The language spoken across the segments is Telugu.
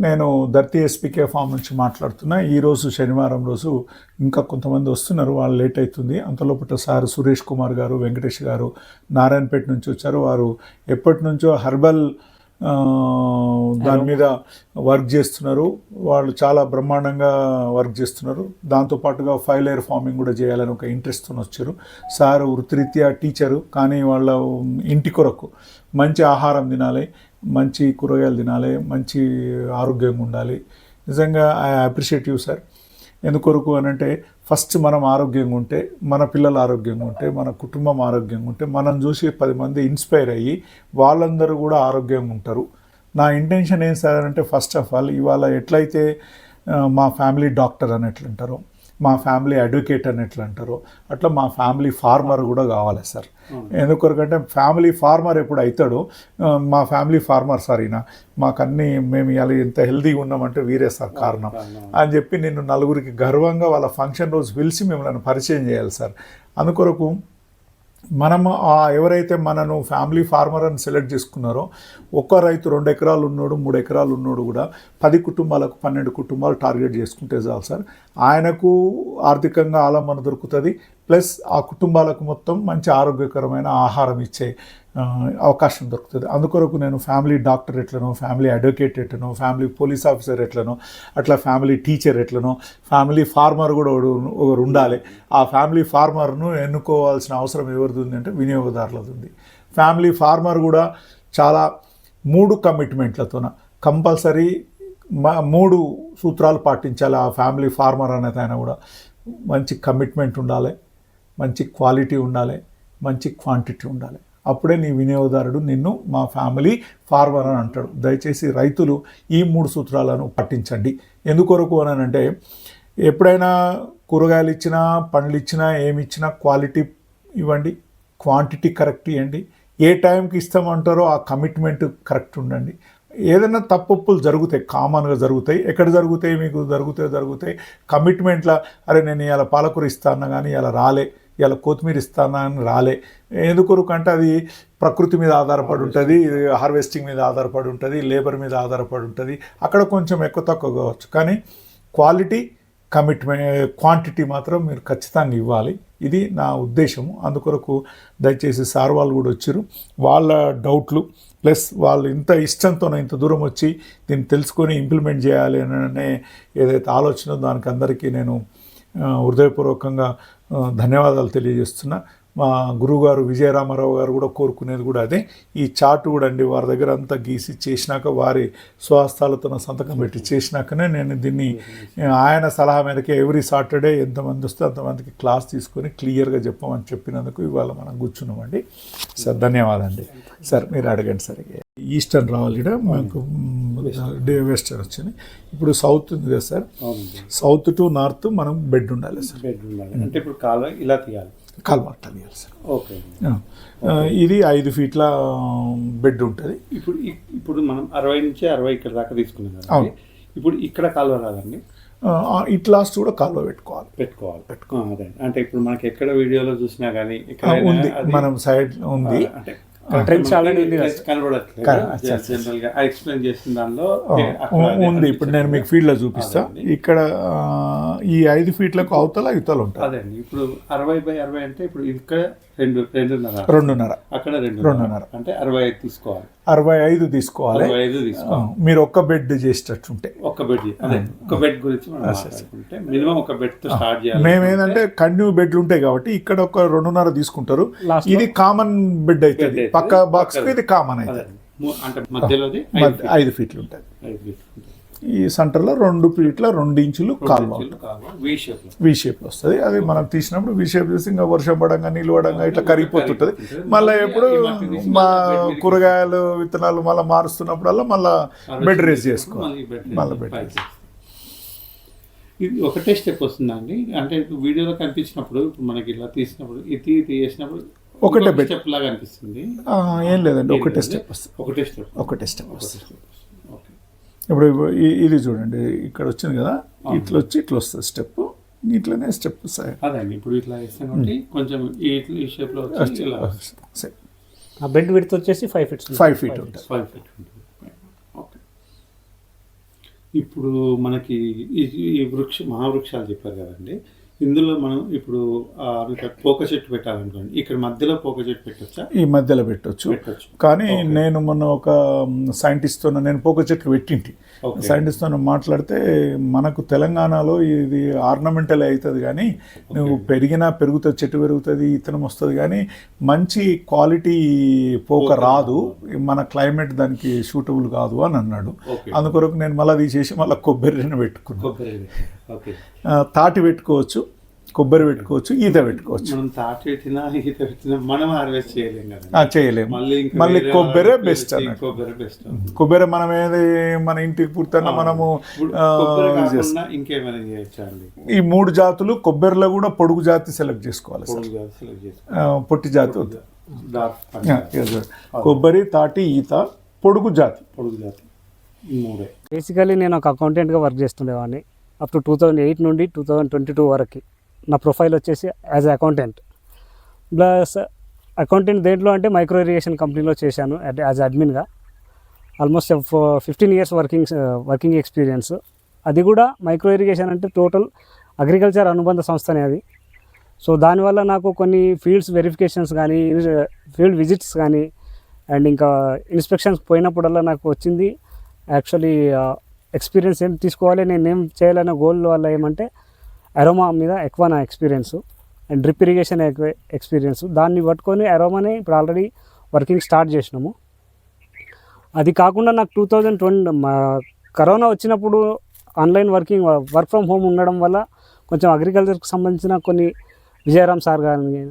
నేను దర్తి ఎస్పీకే ఫామ్ నుంచి మాట్లాడుతున్నా. ఈరోజు శనివారం రోజు ఇంకా కొంతమంది వస్తున్నారు. వాళ్ళు లేట్ అవుతుంది. అంతలోపట సార్ సురేష్ కుమార్ గారు వెంకటేష్ గారు నారాయణపేట నుంచి వచ్చారు. వారు ఎప్పటి నుంచో హర్బల్ దాని మీద వర్క్ చేస్తున్నారు. వాళ్ళు చాలా బ్రహ్మాండంగా వర్క్ చేస్తున్నారు. దాంతోపాటుగా ఫైవ్ లేయర్ ఫార్మింగ్ కూడా చేయాలని ఒక ఇంట్రెస్ట్తో వచ్చారు. సార్ వృత్తిరీత్యా టీచరు కానీ వాళ్ళ ఇంటి కొరకు మంచి ఆహారం తినాలి. మంచి కూరగాయలు తినాలి మంచి ఆరోగ్యంగా ఉండాలి. నిజంగా ఐ అప్రిషియేట్ యూ సార్. ఎందుకొరకు అని అంటే ఫస్ట్ మనం ఆరోగ్యంగా ఉంటే మన పిల్లలు ఆరోగ్యంగా ఉంటే మన కుటుంబం ఆరోగ్యంగా ఉంటే మనం చూసి పది మంది ఇన్స్పైర్ అయ్యి వాళ్ళందరూ కూడా ఆరోగ్యంగా ఉంటారు. నా ఇంటెన్షన్ ఏం సార్ అంటే ఫస్ట్ ఆఫ్ ఆల్ ఇవాళ ఎట్లయితే మా ఫ్యామిలీ డాక్టర్ అని ఎట్లా మా ఫ్యామిలీ అడ్వకేట్ అని ఎట్లా అంటారో అట్లా మా ఫ్యామిలీ ఫార్మర్ కూడా కావాలి సార్. ఎందుకొరకంటే ఫ్యామిలీ ఫార్మర్ ఎప్పుడు అవుతాడో మా ఫ్యామిలీ ఫార్మర్ సార్ ఈయన మాకు అన్నీ మేము ఇలా ఎంత హెల్తీగా ఉన్నామంటే వీరే సార్ కారణం. అని చెప్పి నేను నలుగురికి గర్వంగా వాళ్ళ ఫంక్షన్ రోజు పిలిచి మిమ్మల్ని పరిచయం చేయాలి సార్. అందుకొరకు మనం ఎవరైతే మనను ఫ్యామిలీ ఫార్మర్ అని సెలెక్ట్ చేసుకున్నారో ఒక్క రైతు రెండు ఎకరాలు ఉన్నాడు మూడు ఎకరాలు ఉన్నాడు కూడా పది కుటుంబాలకు పన్నెండు కుటుంబాలు టార్గెట్ చేసుకుంటే చాలు సార్. ఆయనకు ఆర్థికంగా ఆలంబన దొరుకుతుంది ప్లస్ ఆ కుటుంబాలకు మొత్తం మంచి ఆరోగ్యకరమైన ఆహారం ఇచ్చే అవకాశం దొరుకుతుంది. అందుకొరకు నేను ఫ్యామిలీ డాక్టర్ ఎట్లనో ఫ్యామిలీ అడ్వకేట్ ఎట్లనో ఫ్యామిలీ పోలీస్ ఆఫీసర్ ఎట్లనో అట్లా ఫ్యామిలీ టీచర్ ఎట్లనో ఫ్యామిలీ ఫార్మర్ కూడా ఒకడు ఒకరు ఉండాలి. ఆ ఫ్యామిలీ ఫార్మర్ను ఎన్నుకోవాల్సిన అవసరం ఎవరిది ఉంది అంటే వినియోగదారులది ఉంది. ఫ్యామిలీ ఫార్మర్ కూడా చాలా మూడు కమిట్మెంట్లతోన కంపల్సరీ మా మూడు సూత్రాలు పాటించాలి ఆ ఫ్యామిలీ ఫార్మర్ అనేది ఆయన కూడా. మంచి కమిట్మెంట్ ఉండాలి. మంచి క్వాలిటీ ఉండాలి మంచి క్వాంటిటీ ఉండాలి. అప్పుడే నీ వినియోగదారుడు నిన్ను మా ఫ్యామిలీ ఫార్మర్ అని అంటాడు. దయచేసి రైతులు ఈ మూడు సూత్రాలను పాటించండి ఎందుకొరకు అని అంటే ఎప్పుడైనా కూరగాయలు ఇచ్చినా పండ్లు ఇచ్చినా ఏమి ఇచ్చినా క్వాలిటీ ఇవ్వండి క్వాంటిటీ కరెక్ట్ ఇవ్వండి. ఏ టైంకి ఇస్తామంటారో ఆ కమిట్మెంట్ కరెక్ట్ ఉండండి. ఏదైనా తప్పులు జరుగుతాయి కామన్గా జరుగుతాయి. ఎక్కడ జరుగుతాయి మీకు? జరుగుతాయి జరుగుతాయి. కమిట్మెంట్ల అరే నేను ఇలా పాలకూర ఇస్తాను కానీ ఇలా రాలే ఇలా కొత్తిమీర ఇస్తాను అని రాలే. ఎందుకొరకు అంటే అది ప్రకృతి మీద ఆధారపడి ఉంటుంది హార్వెస్టింగ్ మీద ఆధారపడి ఉంటుంది లేబర్ మీద ఆధారపడి ఉంటుంది. అక్కడ కొంచెం ఎక్కువ తక్కువ కావచ్చు. కానీ క్వాలిటీ కమిట్మెంట్ క్వాంటిటీ మాత్రం మీరు ఖచ్చితంగా ఇవ్వాలి. ఇది నా ఉద్దేశము. అందుకొరకు దయచేసి సార్ వాళ్ళు కూడా వచ్చారు. వాళ్ళ డౌట్లు ప్లస్ వాళ్ళు ఇంత ఇష్టంతో ఇంత దూరం వచ్చి దీన్ని తెలుసుకొని ఇంప్లిమెంట్ చేయాలి అనే ఏదైతే ఆలోచన దానికి అందరికీ నేను హృదయపూర్వకంగా ధన్యవాదాలు తెలియజేస్తున్నా. మా గురువుగారు విజయరామారావు గారు కూడా కోరుకునేది కూడా అదే. ఈ చార్ట్ కూడా అండి వారి దగ్గర అంతా గీసి చేసినాక వారి స్వహస్తాలతో సంతకం పెట్టి చేసినాకనే నేను దీన్ని ఆయన సలహా మేరకే ఎవ్రీ సాటర్డే ఎంతమంది వస్తే అంతమందికి క్లాస్ తీసుకొని క్లియర్గా చెప్పమని చెప్పినందుకు ఇవాళ మనం కూర్చున్నామండి. సార్ ధన్యవాదండి అండి సార్ మీరు అడగండి సరిగ్గా ఈస్టర్న్ రావాలి మాకు డే వెస్టర్న్ వచ్చింది. ఇప్పుడు సౌత్ ఉంది కదా సార్? సౌత్ టు నార్త్ మనం బెడ్ ఉండాలి సార్. బెడ్ ఉండాలి. అంటే ఇప్పుడు కాలువ ఇలా తీయాలి. కాల్మట్టాలి సార్. ఓకే. ఆ, ఆ, ఇది ఐదు ఫీట్ల బెడ్ ఉంటుంది. ఇప్పుడు ఇప్పుడు మనం అరవై నుంచి అరవై ఇక్కడ దాకా తీసుకున్నాం అవును. ఇప్పుడు ఇక్కడ కాలువ రాదండి? ఇట్ లాస్ట్ కూడా కాలువ పెట్టుకోవాలి. పెట్టుకోవాలి. అదే. అంటే ఇప్పుడు మనకి ఎక్కడ వీడియోలో చూసినా కానీ ఉంది. మనం సైడ్ ఉంది. Already ఉంది. జనరల్గా ఎక్స్ప్లెయిన్ చేసిన దానిలో ఉంది. ఇప్పుడు నేను మీకు ఫీల్డ్లో చూపిస్తా. అదే. ఇక్కడ ఈ ఐదు ఫీట్లకు అవతల ఇవతల ఉంటుంది అదే అండి. ఇప్పుడు అరవై బై అరవై అంటే ఇప్పుడు ఇక్కడ రెండు రెండున్నర. రెండున్నర. అక్కడ రెండు రెండున్నర. అంటే అరవై ఐదు తీసుకోవాలి. అరవై ఐదు తీసుకోవాలి. అరవై ఐదు తీసుకోవాలి. మీరు ఒక్క బెడ్ చేసేటట్టుంటే. ఒక బెడ్ అదే ఒక బెడ్ గురించి మనం మాట్లాడుకుంటే మినిమం ఒక బెడ్తో స్టార్ట్ చేయాలి. మేమేంటంటే కంటిన్యూ బెడ్లు ఉంటాయి కాబట్టి ఇక్కడ ఒక రెండున్నర తీసుకుంటారు. ఇది కామన్ బెడ్ అవుతుంది. పక్క బాక్స్. ఇది కామన్ అవుతుంది ము- అంటే మధ్యలోది ఐదు ఫీట్లు ఉంటుంది. ఫీట్- ఐదు ఫీట్ ఉంటుంది. ఈ సెంటర్లో రెండు ఫీట్ల రెండు ఇంచులు కాలువ. వి షేప్లో వస్తుంది. అది మనం తీసినప్పుడు వి షేప్ చేసి ఇంకా వర్షం పడంగా నిలవడంగా ఇట్లా కరిగిపోతుంటుంది. మళ్ళీ ఎప్పుడు మా కూరగాయలు విత్తనాలు మళ్ళీ మారుస్తున్నప్పుడల్లా మళ్ళీ బెడ్ రేస్ చేసుకోవాలి. మళ్ళీ బెడ్ పైకి. ఇది ఒకటే స్టెప్ వస్తుందండి. అంటే ఇప్పుడు వీడియోలో కనిపించినప్పుడు ఇప్పుడు మనకి ఇలా తీసినప్పుడు ఇది తీసినప్పుడు ఒకటే. స్టెప్ లాగా అనిపిస్తుంది. ఏం లేదండి. ఒకటే స్టెప్ వస్తుంది. ఒకటే స్టెప్ ఒకటే స్టెప్ వస్తుంది. ఇప్పుడు ఇది చూడండి ఇక్కడ వచ్చింది కదా ఇట్లా వచ్చి ఇట్లా వస్తుంది స్టెప్ ఇట్లనే స్టెప్ అదే అండి ఇప్పుడు ఇట్లా కొంచెం ఈ ఈ షేప్లో వచ్చి ఇలా ఆ బెడ్ విడ్త్ వచ్చేసి ఫైవ్ ఫీట్స్ ఫైవ్ ఫీట్ ఉంటుంది. ఫైవ్ ఫీట్ ఉంటుంది. ఓకే ఇప్పుడు మనకి ఈ ఈ వృక్ష మహావృక్షాలు చెప్పారు కదండి. ఇందులో మనం ఇప్పుడు పోక చెట్టు పెట్టాలనుకోండి ఇక్కడ మధ్యలో పోక చెట్టు పెట్టొచ్చా? ఈ మధ్యలో పెట్టొచ్చు. కానీ. నేను మొన్న ఒక సైంటిస్ట్తో నేను పోక చెట్లు పెట్టింటి. సైంటిస్ట్తో మాట్లాడితే మనకు తెలంగాణలో ఇది ఆర్నమెంటల్ అవుతుంది కానీ నువ్వు పెరిగినా పెరుగుతుంది చెట్టు పెరుగుతుంది ఇతనం వస్తుంది కానీ మంచి క్వాలిటీ పోక రాదు. మన క్లైమేట్ దానికి సూటబుల్ కాదు అని అన్నాడు. అందుకొరకు నేను మళ్ళీ తీసేసి మళ్ళీ కొబ్బరిని పెట్టుకున్నాను తాటి పెట్టుకోవచ్చు కొబ్బరి పెట్టుకోవచ్చు ఈత పెట్టుకోవచ్చు. మనం తాటి పెట్టినా ఈత పెట్టినా మనం హార్వెస్ట్ చేయలేం కదా. ఆ, చేయలేము మళ్ళీ కొబ్బరే బెస్ట్ కొబ్బరి బెస్ట్ కొబ్బరి మనం ఏది మన ఇంటికి పుడుతున్న మనము ఇంకేమైనా ఈ మూడు జాతులు కొబ్బరిలో కూడా పొడుగు జాతి సెలెక్ట్ చేసుకోవాలి పొడుగు జాతి పొట్టి జాతి వద్దు. కొబ్బరి తాటి ఈత పొడుగు జాతి. పొడుగు జాతి. ఈ మూడే. బేసికలీ నేను ఒక అకౌంటెంట్గా work చేస్తుండేవాడిని. Up to two thousand eight నుండి టూ థౌజండ్ ట్వంటీ టూ వరకు. నా ప్రొఫైల్ వచ్చేసి యాజ్ అకౌంటెంట్ ప్లస్ అకౌంటెంట్ దేంట్లో అంటే మైక్రో ఇరిగేషన్ కంపెనీలో చేశాను as అడ్మిన్గా almost fifteen years working working experience అది కూడా మైక్రో ఇరిగేషన్ అంటే టోటల్ అగ్రికల్చర్ అనుబంధ సంస్థనే అది. సో దానివల్ల నాకు కొన్ని ఫీల్డ్స్ వెరిఫికేషన్స్ కానీ ఫీల్డ్ విజిట్స్ కానీ అండ్ ఇంకా ఇన్స్పెక్షన్స్ పోయినప్పుడల్లా నాకు వచ్చింది. యాక్చువల్లీ ఎక్స్పీరియన్స్ ఏం తీసుకోవాలి నేను ఏం చేయాలనే గోల్ వల్ల ఏమంటే అరోమా మీద ఎక్కువ నా experience and drip irrigation experience దాన్ని పట్టుకొని అరోమాని ఇప్పుడు ఆల్రెడీ వర్కింగ్ స్టార్ట్ చేసినాము. అది కాకుండా నాకు టూ థౌజండ్ ట్వంటీ కరోనా వచ్చినప్పుడు online working work from home ఉండడం వల్ల కొంచెం అగ్రికల్చర్కి సంబంధించిన కొన్ని విజయరామ్ సార్ కానీ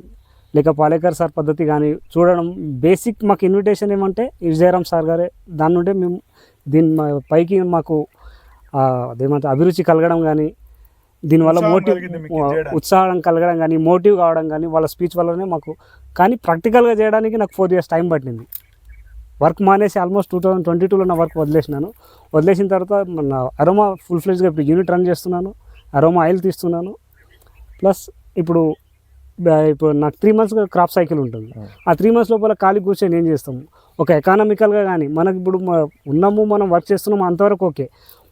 లేక పాలేకర్ సార్ పద్ధతి కానీ చూడడం బేసిక్ మాకు ఇన్విటేషన్ ఏమంటే ఈ విజయరామ్ సార్ గారే దాని నుండే మేము దీని మా- పైకి మాకు ఆ, అదేమంటారు అభిరుచి కలగడం కానీ దీనివల్ల మోటివ్. ఉత్సాహం కలగడం కానీ మోటివ్ కావడం కానీ వాళ్ళ స్పీచ్ వల్లనే మాకు కానీ ప్రాక్టికల్గా చేయడానికి నాకు ఫోర్ ఇయర్స్ టైం పట్టింది. వర్క్ మానేసి ఆల్మోస్ట్ టూ థౌజండ్ ట్వంటీ టూలో నా వర్క్ వదిలేసినాను. వదిలేసిన తర్వాత మన అరోమా ఫుల్ ఫ్లెజ్గా ఇప్పుడు యూనిట్ రన్ చేస్తున్నాను అరోమా ఆయిల్ తీస్తున్నాను. ప్లస్ ఇప్పుడు ఇప్పుడు నాకు త్రీ మంత్స్ క్రాప్ సైకిల్ ఉంటుంది. ఆ. త్రీ మంత్స్ లోపల ఖాళీ కూర్చొని ఏం చేస్తాము ఒక ఎకానమికల్గా కానీ మనకి ఇప్పుడు ఉన్నాము మనం వర్క్ చేస్తున్నాము అంతవరకు ఓకే.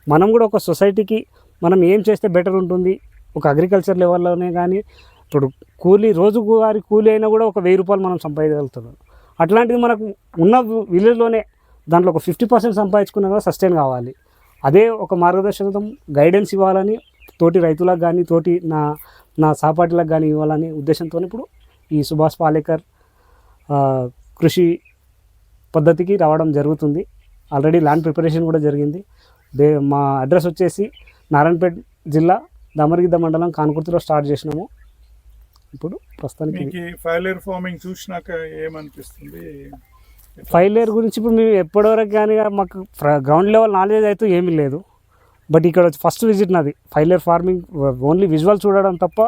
మనం కూడా ఒక సొసైటీకి మనం ఏం చేస్తే బెటర్ ఉంటుంది? ఒక అగ్రికల్చర్ లెవెల్లోనే కానీ ఇప్పుడు కూలీ రోజు వారి కూలీ అయినా కూడా ఒక వెయ్యి రూపాయలు మనం సంపాదించగలుగుతున్నాం అట్లాంటిది మనకు ఉన్న విలేజ్లోనే దాంట్లో ఒక ఫిఫ్టీ పర్సెంట్ సంపాదించుకున్నా కూడా సస్టైన్ కావాలి. అదే ఒక మార్గదర్శకం గైడెన్స్ ఇవ్వాలని తోటి రైతులకు కానీ తోటి నా నా సహపాఠులకు కానీ ఇవ్వాలనే ఉద్దేశంతో ఇప్పుడు ఈ సుభాష్ పాలేకర్ కృషి పద్ధతికి రావడం జరుగుతుంది. ఆల్రెడీ ల్యాండ్ ప్రిపరేషన్ కూడా జరిగింది. దే మా అడ్రస్ వచ్చేసి నారాయణపేట్ జిల్లా దమరగిద్ద మండలం కాన్కుర్తిలో స్టార్ట్ చేసినాము. ఇప్పుడు ప్రస్తుతానికి ఫైలర్ ఫార్మింగ్ చూసినాక ఏమనిపిస్తుంది? ఫైవ్ లేయర్ గురించి ఇప్పుడు మేము ఎప్పటివరకు కానీ మాకు గ్రౌండ్ లెవెల్ నాలెడ్జ్ అయితే ఏమీ లేదు. బట్ ఇక్కడ ఫస్ట్ విజిట్ నాది. Five layer farming only visual చూడడం తప్ప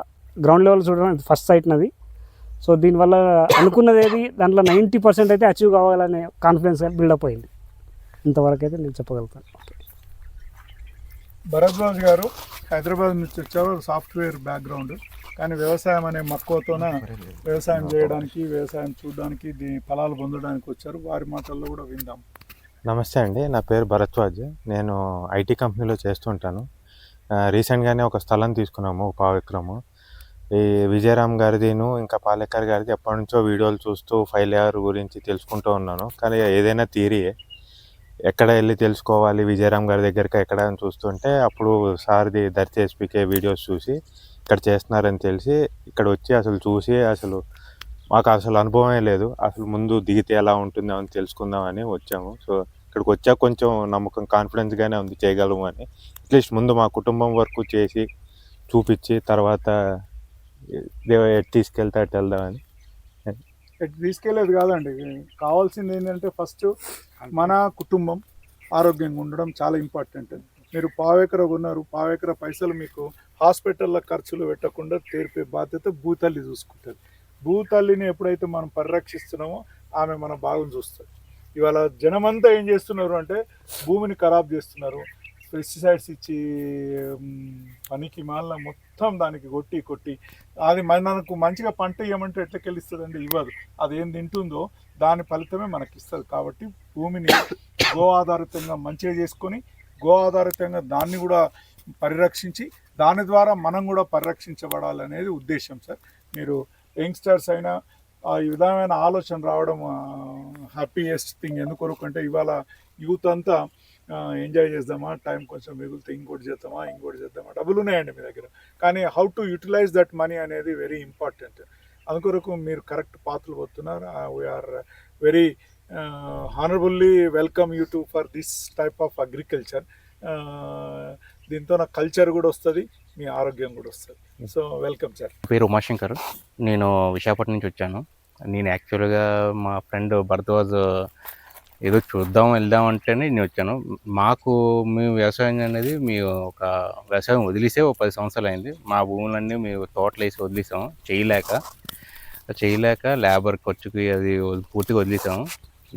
గ్రౌండ్ లెవెల్ చూడడం ఫస్ట్ సైట్ నాది. సో దీనివల్ల అనుకున్నది ఏది దాంట్లో నైంటీ పర్సెంట్ అయితే అచీవ్ కావాలనే కాన్ఫిడెన్స్ బిల్డప్ అయింది. ఇంతవరకు అయితే నేను చెప్పగలుగుతాను. ఓకే. భరద్వాజ్ గారు హైదరాబాద్ నుంచి వచ్చారు సాఫ్ట్వేర్ బ్యాక్గ్రౌండ్ కానీ వ్యవసాయం అనే మక్కువతోన వ్యవసాయం చేయడానికి వ్యవసాయం చూడడానికి దీని ఫలాలు పొందడానికి వచ్చారు. వారి మాటల్లో కూడా విందాం. నమస్తే అండి. నా పేరు భరద్వాజ్. నేను ఐటీ కంపెనీలో చేస్తుంటాను రీసెంట్గానే ఒక స్థలం తీసుకున్నాము పావు ఎకరము ఈ విజయరామ్ గారిదిను ఇంకా పాలేకర్ గారిది ఎప్పటి నుంచో వీడియోలు చూస్తూ ఫైల్ ఇయర్ గురించి తెలుసుకుంటూ ఉన్నాను. కానీ ఏదైనా థియరీయే ఎక్కడ వెళ్ళి తెలుసుకోవాలి విజయరామ్ గారి దగ్గరికి ఎక్కడ అని చూస్తుంటే అప్పుడు సార్ది దర్శి ఎస్పీకే వీడియోస్ చూసి ఇక్కడ చేస్తున్నారని తెలిసి ఇక్కడ వచ్చి అసలు చూసి అసలు మాకు అసలు అనుభవమే లేదు. అసలు ముందు దిగితే ఎలా ఉంటుందో అని తెలుసుకుందామని వచ్చాము. సో ఇక్కడికి వచ్చాక కొంచెం నమ్మకం కాన్ఫిడెన్స్గానే ఉంది చేయగలము అని. అట్లీస్ట్ ముందు మా కుటుంబం వరకు చేసి చూపించి తర్వాత దేవ ఎటు తీసుకెళ్తే అటు వెళ్దామని తీసుకెళ్ళేది కాదండి. కావాల్సింది ఏంటంటే ఫస్ట్ మన కుటుంబం ఆరోగ్యంగా ఉండడం చాలా ఇంపార్టెంట్. మీరు పావేకర ఉన్నారు పావేకర పైసలు మీకు హాస్పిటల్లో ఖర్చులు పెట్టకుండా తీర్పే బాధ్యత భూతల్లి చూసుకుంటుంది. భూతల్లిని ఎప్పుడైతే మనం పరిరక్షిస్తున్నామో ఆమె మన బాగుని చూస్తుంది. ఇవాళ జనమంతా ఏం చేస్తున్నారు అంటే భూమిని ఖరాబ్ చేస్తున్నారు. పెస్టిసైడ్స్ ఇచ్చి పనికి మాల మొత్తం దానికి కొట్టి కొట్టి అది మనకు మంచిగా పంట ఇవ్వమంటే ఎట్లా ఇవ్వదు. అది ఏం తింటుందో దాని ఫలితమే మనకి ఇస్తుంది కాబట్టి భూమిని గో ఆధారితంగా మంచిగా చేసుకొని గో ఆధారితంగా దాన్ని కూడా పరిరక్షించి దాని ద్వారా మనం కూడా పరిరక్షించబడాలనేది ఉద్దేశం సార్. మీరు యంగ్స్టర్స్ అయినా ఆ ఈ విధమైన ఆలోచన రావడం హ్యాపీయెస్ట్ థింగ్ ఎందుకొరకు అంటే ఇవాళ యూత్ అంతా ఎంజాయ్ చేద్దామా? టైం కొంచెం మిగిలితే ఇంకోటి చేద్దామా? ఇంకోటి చేద్దామా? డబ్బులు ఉన్నాయండి మీ దగ్గర. కానీ how to utilize that money అనేది వెరీ ఇంపార్టెంట్. అందుకొరకు మీరు కరెక్ట్ పాత్రలు పోతున్నారు. We are very honourably welcome you to for this type of agriculture దీంతో నా కల్చర్ కూడా వస్తుంది మీ ఆరోగ్యం కూడా వస్తుంది. సో వెల్కమ్ సార్ పేరు ఉమాశంకర్. నేను విశాఖపట్నం నుంచి వచ్చాను. నేను యాక్చువల్గా మా ఫ్రెండ్ భరద్వాజ్ ఏదో చూద్దాం వెళ్దాం అంటేనే నేను వచ్చాను. మాకు మేము వ్యవసాయం అనేది మీ ఒక వ్యవసాయం వదిలేసే ఒక పది సంవత్సరాలు అయింది. మా భూములన్నీ మేము తోటలు వేసి వదిలేసాం చేయలేక చేయలేక లేబర్ ఖర్చుకి అది పూర్తిగా వదిలేసాము.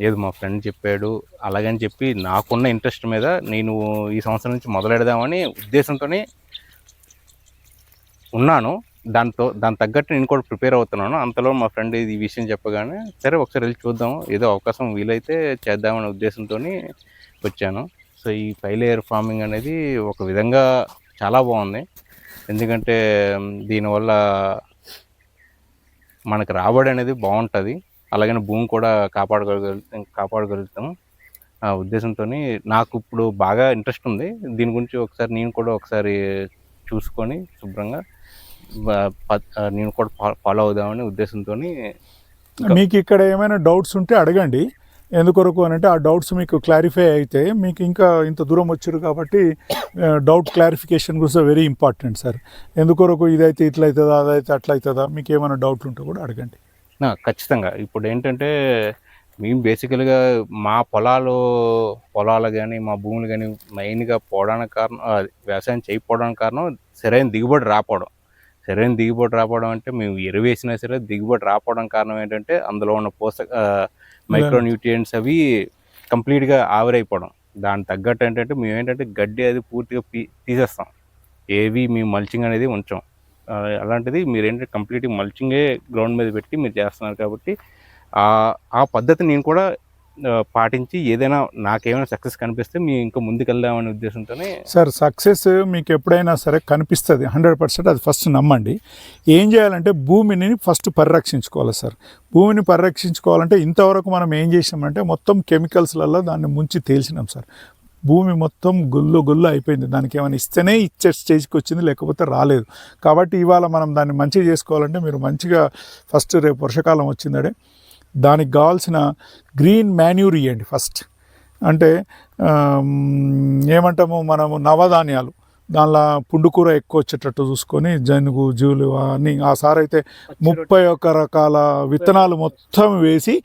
లేదు మా ఫ్రెండ్ చెప్పాడు అలాగని చెప్పి నాకున్న ఇంట్రెస్ట్ మీద నేను ఈ సంవత్సరం నుంచి మొదలెడదామని ఉద్దేశంతోనే ఉన్నాను. దాంతో దాని తగ్గట్టు నేను కూడా ప్రిపేర్ అవుతున్నాను. అంతలో మా ఫ్రెండ్ ఇది విషయం చెప్పగానే సరే ఒకసారి వెళ్ళి చూద్దాం ఏదో అవకాశం వీలైతే చేద్దామనే ఉద్దేశంతో వచ్చాను. సో ఈ ఫైవ్ ఫార్మింగ్ అనేది ఒక విధంగా చాలా బాగుంది. ఎందుకంటే దీనివల్ల మనకు రాబడి అనేది బాగుంటుంది. అలాగనే భూమి కూడా కాపాడగలుగుతాం కాపాడగలుగుతాం ఆ ఉద్దేశంతో నాకు ఇప్పుడు బాగా ఇంట్రెస్ట్ ఉంది. దీని గురించి ఒకసారి నేను కూడా ఒకసారి చూసుకొని శుభ్రంగా నేను కూడా ఫాలో అవుదామని ఉద్దేశంతో మీకు ఇక్కడ ఏమైనా డౌట్స్ ఉంటే అడగండి. ఎందుకొరకు అని అంటే ఆ డౌట్స్ మీకు క్లారిఫై అయితే మీకు ఇంకా ఇంత దూరం వచ్చారు కాబట్టి డౌట్ క్లారిఫికేషన్ కూడా వెరీ ఇంపార్టెంట్ సార్ ఎందుకొరకు ఇదైతే ఇట్లా అవుతుందా అదైతే అట్లా అవుతుందా మీకు ఏమైనా డౌట్ ఉంటే కూడా అడగండి. ఖచ్చితంగా. ఇప్పుడు ఏంటంటే మేము బేసికల్గా మా పొలాలు పొలాలు కానీ మా భూములు కానీ మెయిన్గా పోవడానికి కారణం వ్యవసాయం చేయకపోవడానికి కారణం సరైన దిగుబడి రాకపోవడం. సరైన దిగుబడి రాకపోవడం అంటే మేము ఎరువేసినా సరే దిగుబడి రాకపోవడం కారణం ఏంటంటే అందులో ఉన్న పోషక మైక్రో న్యూట్రియంట్స్ అవి కంప్లీట్గా ఆవిరైపోవడం. దానికి తగ్గట్టు ఏంటంటే మేము ఏంటంటే గడ్డి అది పూర్తిగా పీ తీసేస్తాం. ఏవి మేము మల్చింగ్ అనేది ఉంచాం. అలాంటిది మీరు ఏంటంటే కంప్లీట్గా మల్చింగే గ్రౌండ్ మీద పెట్టి మీరు చేస్తున్నారు కాబట్టి ఆ ఆ పద్ధతి నేను కూడా పాటించి ఏదైనా నాకేమైనా సక్సెస్ కనిపిస్తే మీ ఇంకా ముందుకెళ్దామనే ఉద్దేశంతోనే సార్ సక్సెస్ మీకు ఎప్పుడైనా సరే కనిపిస్తుంది హండ్రెడ్ పర్సెంట్ అది ఫస్ట్ నమ్మండి. ఏం చేయాలంటే భూమిని ఫస్ట్ పరిరక్షించుకోవాలి సార్. భూమిని పరిరక్షించుకోవాలంటే ఇంతవరకు మనం ఏం చేసామంటే మొత్తం కెమికల్స్లలో దాన్ని ముంచి తేల్చినాం సార్. భూమి మొత్తం గుల్లు గుల్లు అయిపోయింది. దానికి ఏమైనా ఇస్తేనే ఇచ్చే స్టేజ్కి వచ్చింది లేకపోతే రాలేదు. కాబట్టి ఇవాళ మనం దాన్ని మంచిగా చేసుకోవాలంటే మీరు మంచిగా ఫస్ట్ రేపు వర్షాకాలం వచ్చిందడే దానికి కావాల్సిన గ్రీన్ మాన్యూర్ ఇవ్వండి ఫస్ట్. అంటే ఏమంటాము మనము నవధాన్యాలు దానిలో పుండుకూర ఎక్కువ వచ్చేటట్టు చూసుకొని జనుగు జూలు అన్నీ ఆ సార్ అయితే ముప్పై ఒక్క రకాల విత్తనాలు మొత్తం వేసి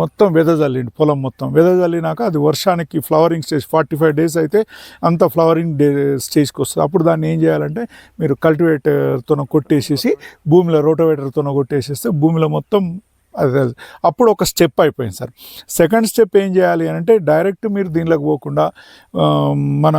మొత్తం వెదజల్లిండి పొలం మొత్తం. వెదజల్లినాక అది వర్షానికి flowering stage forty five days అయితే అంత ఫ్లవరింగ్ డే స్టేజ్కి వస్తుంది. అప్పుడు దాన్ని ఏం చేయాలంటే మీరు కల్టివేటర్తో కొట్టేసేసి భూమిలో రోటోవేటర్తో కొట్టేసేస్తే భూమిలో మొత్తం అది అప్పుడు ఒక స్టెప్ అయిపోయింది సార్. సెకండ్ స్టెప్ ఏం చేయాలి అని అంటే డైరెక్ట్ మీరు దీనిలోకి పోకుండా మన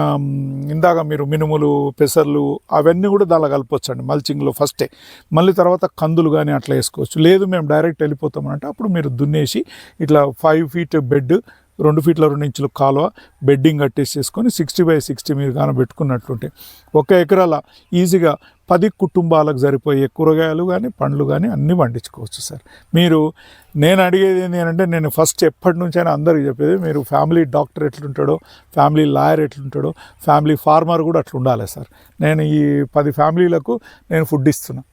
ఇందాక మీరు మినుములు పెసర్లు అవన్నీ కూడా దానిలో కలపొచ్చండి. మల్చింగ్లో ఫస్టే మళ్ళీ తర్వాత కందులు కానీ అట్లా వేసుకోవచ్చు. లేదు మేము డైరెక్ట్ వెళ్ళిపోతామంటే అప్పుడు మీరు దున్నేసి ఇట్లా ఫైవ్ ఫీట్ బెడ్ రెండు ఫీట్ల రెండు ఇంచుల కాలువ బెడ్డింగ్ కట్టేసేసుకొని సిక్స్టీ బై సిక్స్టీ మీరు కానీ పెట్టుకున్నట్లుంటే ఒక ఎకరాల ఈజీగా పది కుటుంబాలకు సరిపోయే కూరగాయలు కానీ పండ్లు కానీ అన్నీ పండించుకోవచ్చు సార్. మీరు నేను అడిగేది ఏంటి అంటే నేను ఫస్ట్ ఎప్పటి నుంచైనా అందరికీ చెప్పేది మీరు ఫ్యామిలీ డాక్టర్ ఎట్లుంటాడో ఫ్యామిలీ లాయర్ ఎట్లుంటాడో ఫ్యామిలీ ఫార్మర్ కూడా అట్లా ఉండాలి సార్. నేను ఈ పది ఫ్యామిలీలకు నేను ఫుడ్ ఇస్తున్నాను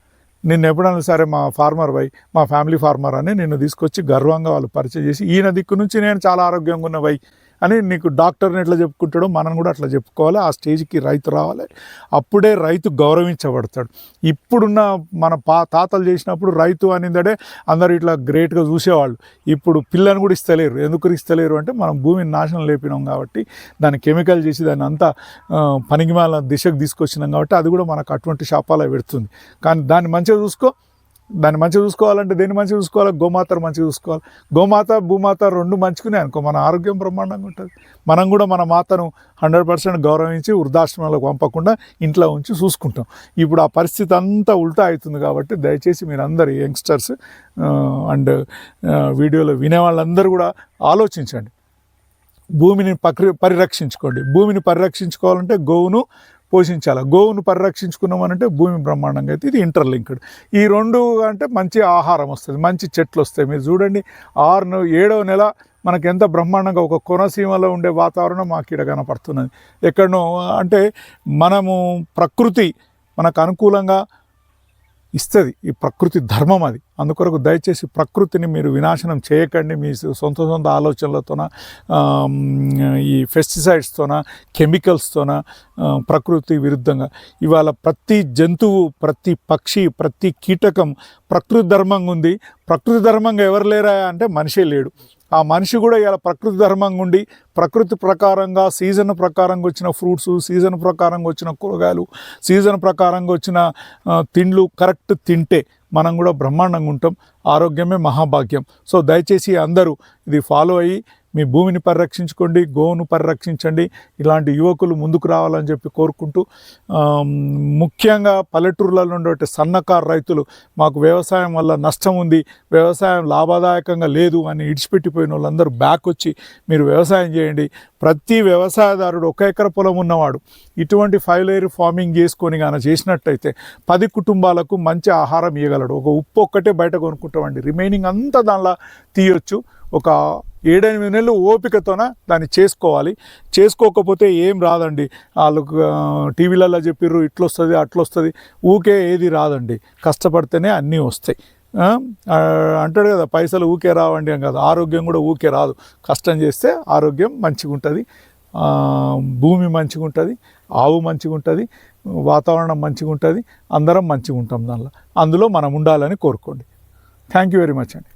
నిన్ను ఎప్పుడన్నా సరే మా ఫార్మర్ వై మా ఫ్యామిలీ ఫార్మర్ అని నిన్ను తీసుకొచ్చి గర్వంగా వాళ్ళు పరిచయం చేసి ఈయన దిక్కు నుంచి నేను చాలా ఆరోగ్యంగా ఉన్న వై అని నీకు డాక్టర్ని ఎట్లా చెప్పుకుంటాడో మనం కూడా అట్లా చెప్పుకోవాలి. ఆ స్టేజ్కి రైతు రావాలి. అప్పుడే రైతు గౌరవించబడతాడు. ఇప్పుడున్న మన పా తాతలు చేసినప్పుడు రైతు అనిందడే అందరు ఇట్లా గ్రేట్గా చూసేవాళ్ళు. ఇప్పుడు పిల్లని కూడా ఇస్తలేరు. ఎందుకు ఇస్తలేరు అంటే మనం భూమిని నాశనం లేపినాం కాబట్టి దాన్ని కెమికల్ చేసి దాన్ని అంతా ఆ, పనికిమాల దిశకు తీసుకొచ్చినాం కాబట్టి అది కూడా మనకు అటువంటి శాపాలే పెడుతుంది. కానీ దాన్ని మంచిగా చూసుకో. దాన్ని మంచిగా చూసుకోవాలంటే దేన్ని మంచిగా చూసుకోవాలి? గోమాతను మంచిగా చూసుకోవాలి. గోమాత భూమాత రెండు మంచుకునే అనుకో మన ఆరోగ్యం బ్రహ్మాండంగా ఉంటుంది. మనం కూడా మన మాతను హండ్రెడ్ పర్సెంట్ గౌరవించి వృద్ధాశ్రమాలకు పంపకుండా ఇంట్లో ఉంచి చూసుకుంటాం. ఇప్పుడు ఆ పరిస్థితి అంతా ఉల్టా అవుతుంది కాబట్టి దయచేసి మీరు యంగ్స్టర్స్ అండ్ వీడియోలో వినే వాళ్ళందరూ కూడా ఆలోచించండి. భూమిని పక్రి పరిరక్షించుకోండి. భూమిని పరిరక్షించుకోవాలంటే గోవును పోషించాలి? గోవును పరిరక్షించుకున్నామనంటే భూమి బ్రహ్మాండంగా అయితే ఇది ఇంటర్లింక్డ్ ఈ రెండు అంటే మంచి ఆహారం వస్తుంది మంచి చెట్లు వస్తాయి. మీరు చూడండి ఆరు ఏడవ నెల మనకి ఎంత బ్రహ్మాండంగా ఒక కోనసీమలో ఉండే వాతావరణం మాకు ఇక్కడ కనపడుతున్నది. ఎక్కడనో అంటే మనము ప్రకృతి మనకు అనుకూలంగా ఇస్తుంది. ఈ ప్రకృతి ధర్మం అది. అందుకొరకు దయచేసి ప్రకృతిని మీరు వినాశనం చేయకండి. మీ సొంత సొంత ఆలోచనలతోన ఈ పెస్టిసైడ్స్తోన కెమికల్స్తోన ప్రకృతి విరుద్ధంగా. ఇవాళ ప్రతి జంతువు ప్రతి పక్షి ప్రతి కీటకం ప్రకృతి ధర్మంగా ఉంది ప్రకృతి ధర్మంగా ఎవరు లేరా అంటే మనిషే లేడు. ఆ మనిషి కూడా ఇలా ప్రకృతి ధర్మంగా ఉండి ప్రకృతి ప్రకారంగా సీజన్ ప్రకారంగా వచ్చిన ఫ్రూట్స్ సీజన్ ప్రకారంగా వచ్చిన కూరగాయలు సీజన్ ప్రకారంగా వచ్చిన తిండ్లు కరెక్ట్ తింటే మనం కూడా బ్రహ్మాండంగా ఉంటాం ఆరోగ్యమే మహాభాగ్యం. సో దయచేసి అందరూ ఇది ఫాలో అయ్యి మీ భూమిని పరిరక్షించుకోండి గోవును పరిరక్షించండి. ఇలాంటి యువకులు ముందుకు రావాలని చెప్పి కోరుకుంటూ ముఖ్యంగా పల్లెటూర్లలో ఉండే సన్నకారు రైతులు మాకు వ్యవసాయం వల్ల నష్టం ఉంది వ్యవసాయం లాభదాయకంగా లేదు అని ఇడిచిపెట్టిపోయిన వాళ్ళందరూ బ్యాక్ వచ్చి మీరు వ్యవసాయం చేయండి. ప్రతి వ్యవసాయదారుడు ఒక ఎకర పొలం ఉన్నవాడు ఇటువంటి ఫైవ్ లేయర్ ఫార్మింగ్ చేసుకొని కానీ చేసినట్టయితే పది కుటుంబాలకు మంచి ఆహారం ఇవ్వగలడు ఒక ఉప్పు ఒక్కటే బయట కొనుక్కుంటామండి. రిమైనింగ్ అంతా దానిలో తీయొచ్చు. ఒక ఏడెనిమిది నెలలు ఓపికతోన దాన్ని చేసుకోవాలి. చేసుకోకపోతే ఏం రాదండి. వాళ్ళు టీవీలలో చెప్పిర్రు ఇట్లొస్తుంది అట్లొస్తుంది. ఊకే ఏది రాదండి. కష్టపడితేనే అన్నీ వస్తాయి. అంటాడు కదా పైసలు ఊకే రావండి అని కాదు. ఆరోగ్యం కూడా ఊకే రాదు. కష్టం చేస్తే ఆరోగ్యం మంచిగా ఉంటుంది భూమి మంచిగా ఉంటుంది ఆవు మంచిగా ఉంటుంది వాతావరణం మంచిగా ఉంటుంది అందరం మంచిగా ఉంటాం దానిలో. అందులో మనం ఉండాలని కోరుకోండి. థ్యాంక్ యూ వెరీ మచ్ అండి.